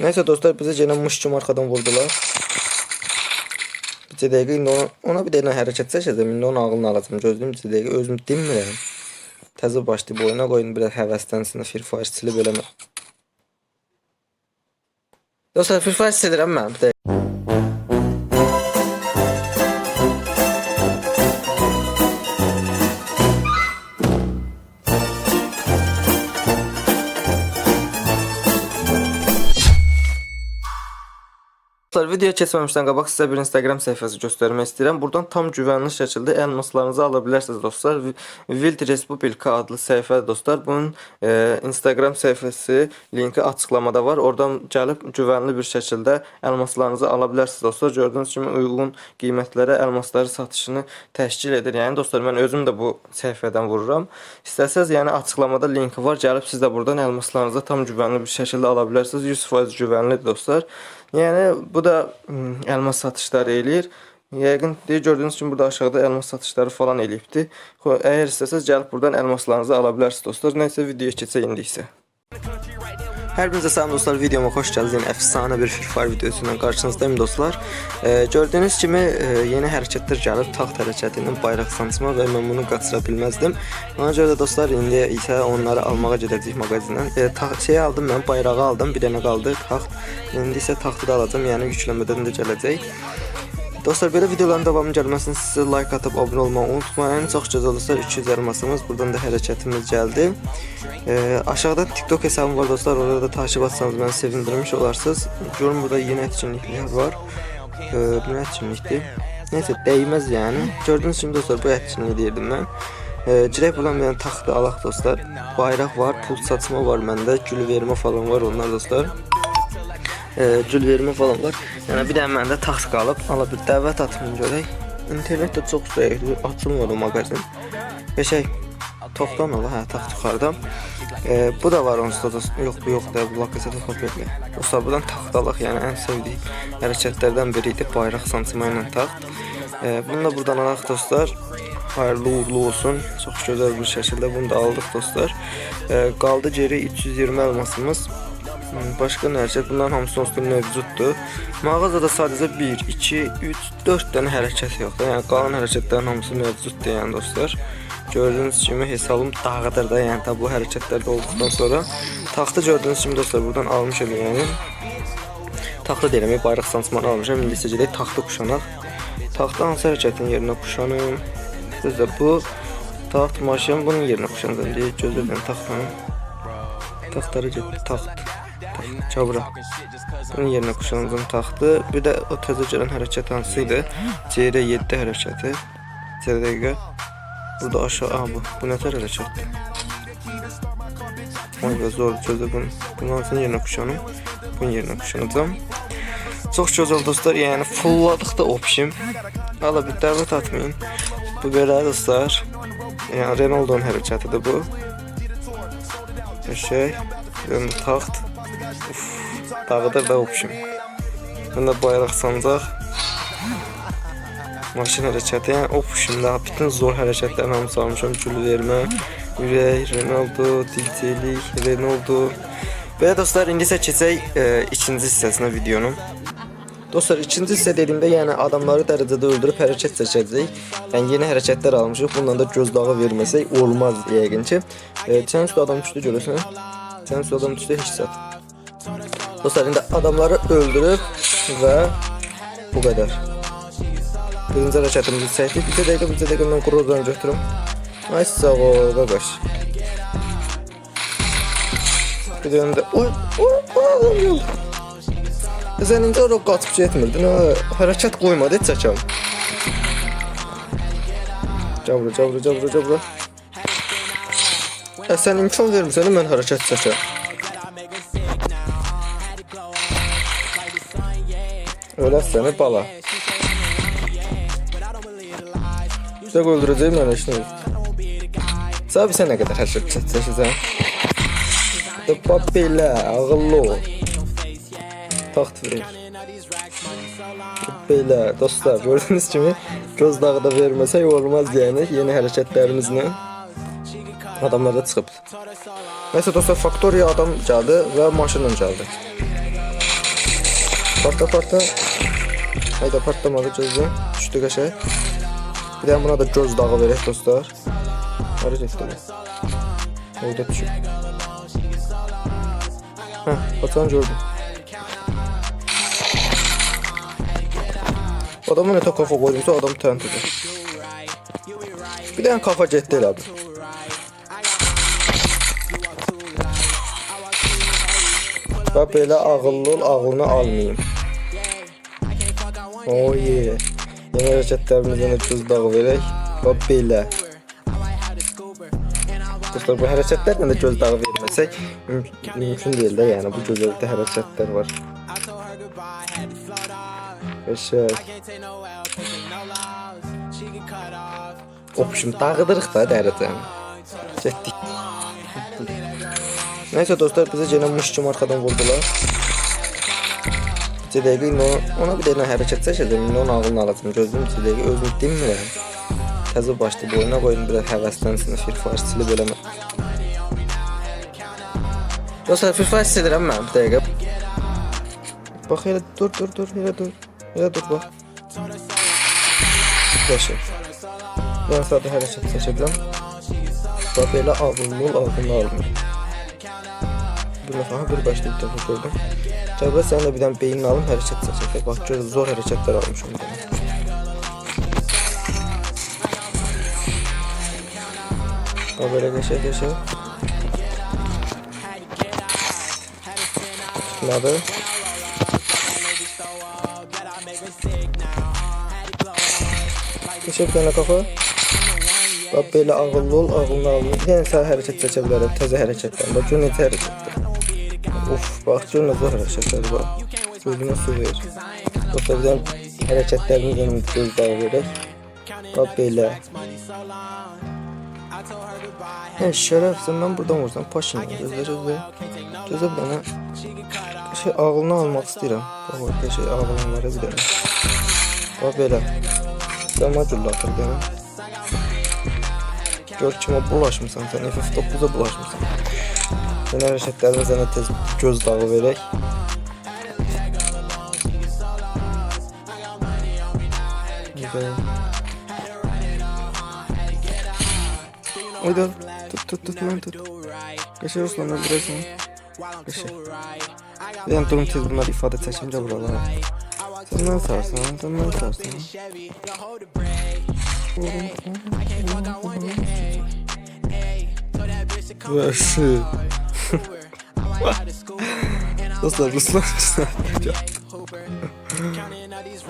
Neyse dostlar bize gene muşçum arkadan vurdular. Bir dəqiqə indi ona, ona bir dənə hərəkət çəkəcəm. İndi onun ağlını alacağım. Gözləyim bir dəqiqə özüm dinmirəm. Təzə başlayıb oyuna qoyun biraz həvəslənsin Free Fire silib eləmə. Dostlar Free Fire silirəm mən bir dəqiqə. Video keçməmişdən qabaq sizə bir Instagram səhifəsi göstərmək istəyirəm. Buradan tam güvənli şəkildə elmaslarınızı ala bilərsiniz dostlar. Wild Respublika adlı səhifədir dostlar. Bunun e, Instagram səhifəsi linki açıqlamada var. Oradan gəlib güvənli bir şəkildə elmaslarınızı ala bilərsiniz dostlar. Gördüyünüz kimi uyğun qiymətlərə elmasları satışını təşkil edir. Yəni dostlar mən özüm də bu səhifədən vururam. İstəsəz yəni açıqlamada linki var. Gəlib siz də buradan elmaslarınızı tam güvənli bir şəkildə ala bilərsiniz. 100% güvənlidir dostlar. Yəni bu da ım, elmas satışları eləyir. Yəqin deyə gördüyünüz kimi burada aşağıda elmas satışları falan eləyibdi. Xo, Əgər istəsəz gəlib buradan elmaslarınızı ala bilərsiniz dostlar. Nəysə videoya keçək indi isə. Hər birinizə salam dostlar, videoma xoş gəldiniz. Yəni əfsanə bir Free Fire videosu ilə qarşınızdayım dostlar. E, gördüyünüz kimi e, yeni hərəkətlər gəlib, taxt hərəkəti ilə bayraq sancma və mən bunu qaçıra bilməzdim. Ona görə də dostlar indi isə onları almağa gedəcəyik mağazindən. E, şey aldım mən, bayrağı aldım, bir dənə qaldı taxt. İndi isə taxtı da alacağam, yəni yükləmədən də gələcək. Dostlar belə videoların davamı gəlməsini sizə like atıb abunə olmağı unutmayın. Çox gözəl dostlar 200 elmasımız. Buradan da hərəkətimiz gəldi. Ee, aşağıda TikTok hesabım var dostlar. Orada da takip atsanız beni sevindirmiş olarsınız. Görün burada yeni etkinlikler var. Ee, bu ne etkinlikti? Neyse değmez yani. Gördüğünüz gibi dostlar bu etkinliği deyirdim ben. Ee, Cirek buradan bir taxtı alaq dostlar. Bayraq var, pul satma var məndə, gül vermə falan var onlar dostlar e, gül vermə falan var. Yəni bir dənə məndə taxt qalıb, ala bir dəvət atmayın görək. İnternet də çox zəifdir, açılmır o mağazin. Qəşəng toxtan ola, hə, taxt yuxarıda. E, bu da var onsuz da, yox bu yox da, bu lakasada papirli. Dostlar buradan taxt alaq, yəni ən sevdiyim hərəkətlərdən biri idi bayraq sancma ilə taxt. E, bunu da buradan alaq dostlar. Hayırlı uğurlu olsun. Çox gözəl bir şəkildə bunu da aldıq dostlar. E, qaldı geri 320 elmasımız. Başqa nə hərəkət? Bunların hamısı onsuz da mövcuddur. Mağazada sadəcə 1, 2, 3, 4 dənə hərəkət yoxdur. Yəni qalan hərəkətlərin hamısı mövcuddur yəni dostlar. Gördüyünüz kimi hesabım dağıdır da, yəni bu hərəkətlər də olduqdan sonra taxtı gördüyünüz kimi dostlar buradan almışam yəni. Taxta deyirəm, bayraq sancmanı almışam. İndi isə gedək taxtı kuşanaq. Taxtı hansı hərəkətin yerinə kuşanım? Düzdür bu taxt maşın bunun yerinə kuşanacağım deyə gözlədim taxtanı. Taxtları getdi, taxt. Çabra. Bunun yerinə kuşanacağım taxtı. Bir də o təzə gələn hərəkət hansı idi? CR 7 hərəkəti. Bir dəqiqə. Burada aşağı, aha bu. Bu nə tər hərəkətdir? Oy be zor çözü bunu. Bunun hansının yerinə kuşanım? Bunun yerinə kuşanacağım. Çox gözəl dostlar, yəni fulladıq da opşim. Hala bir dəvət atmayın. Bu belə dostlar. Yəni Renault'un hərəkətidir bu. Şey, yəni taxt. Dağıdır da opşim. Bunda bayraq sancaq. Maşın hərəkəti, yəni opşimdə bütün zor hərəkətlərin hamısı almışam. Gül vermə, ürək, Ronaldo, dilçilik, Ronaldo. Belə dostlar, indi isə keçək e, ikinci hissəsinə videonun. Dostlar ikinci hissə dediyimdə yəni adamları dərəcədə öldürüb hərəkət çəkəcəyik. Yəni yeni hərəkətlər almışıq. Bundan da gözdağı verməsək olmaz yəqin ki. E, üstə adam düşdü görürsən? Üstə adam düşdü heç zət. Dostlar indi adamları öldürüb və bu qədər. Birinci hərəkətimizi çəkdik. Bir dəqiqə, bir dəqiqə mən qururdan götürüm. Ay sağ ol, qaqaş. Bir döndü. Oy, oy, oy, oy. Sən indi ora qaçıb getmirdin, ha? Hərəkət qoymadı heç çəkəm. Cabra, cabra, cabra, cabra. Ə, sən imkan vermirsən, mən hərəkət çəkəm. Öləs səni bala. Sən öldürəcək məni işini. Sən sən nə qədər hərəkət çəkəcəksən? Dıpa belə, ağıllı ol. Taxt verir. Belə dostlar gördüyünüz kimi gözdağı da verməsək olmaz yəni yeni hərəkətlərimizlə adamlar da çıxıb. Nəysə dostlar faktoriya adam gəldi və maşınla gəldi. Partla partla. Hayda patlamadı gözü. Düştü qəşəng. Bir də buna da göz dağı verək dostlar. Getdi bu? Orada düşüb. Hə, bacan gördüm. Adama ne kafa koydumsa adam təntidir. Bir dənə kafa getdi elə bir. Və belə ağıllı ol, ağlını almayayım. Oh yeah. Yeni hərəkətlərimizdən də göz dağı verək. Və belə. Dostlar bu hərəkətlərlə də göz dağı verməsək mümkün, deyil də yəni bu gözəllikdə hərəkətlər var. Qəşəng. Opşum dağıdırıq da dərəcəni. Getdik. Neyse dostlar bize gene mış kimi arkadan vurdular. İndi ona, bir dənə hərəkət çəkəcəm. İndi onun ağlını alacağım. Gözlüm bir dəqiqə özüm demirəm. Təzə başlı boyuna qoyun biraz həvəslənsin. Free Fire silib eləmə. Dostlar Free Fire silirəm mən bir dəqiqə. Bax elə dur dur dur elə dur. Elə dur bax. Yaxşı. Yəni sadə hərəkət çəkə biləm. Bax belə ağıllı ol, ağlını almır. Bir dəfə bir başda bir dəfə gördüm. Təbii sən də bir dənə beynini alım hərəkət çəkək. Bax gör zor almışam bir dənə. Bax belə qəşəng qəşəng. Tutmadı. Qəşəng bir dənə kafa. Bax belə ağıllı ol. Bir dənə sağ hərəkət çəkə bilərəm, təzə hərəkətlər. Bax gör necə hərəkətdir. Of, zor hərəkətlər bax. Gözünə su ver. Dostlar bir dənə hərəkətlərini yenə göz dağı verək. Bax belə. Hə, şərəf, sən mən buradan vursan, paşın. Gözlə. Gözlə bir dənə. Şey, ağlını almaq istəyirəm. Bax, orada şey, ağlını bir dənə. Bax belə. Sən mənə güllə atır bir dənə. Gör kimə bulaşmısan sən, FF9-a bulaşmısan. Sən hərəkətlərimizə sənə tez göz dağı verək. Oyda tut tut tut lan tut. Qəşəng Ruslan da burasın. Qəşəng. Bir dənə durum tez bunları ifadə çəkincə buralara. What's up? What's up? What's up? Counting all these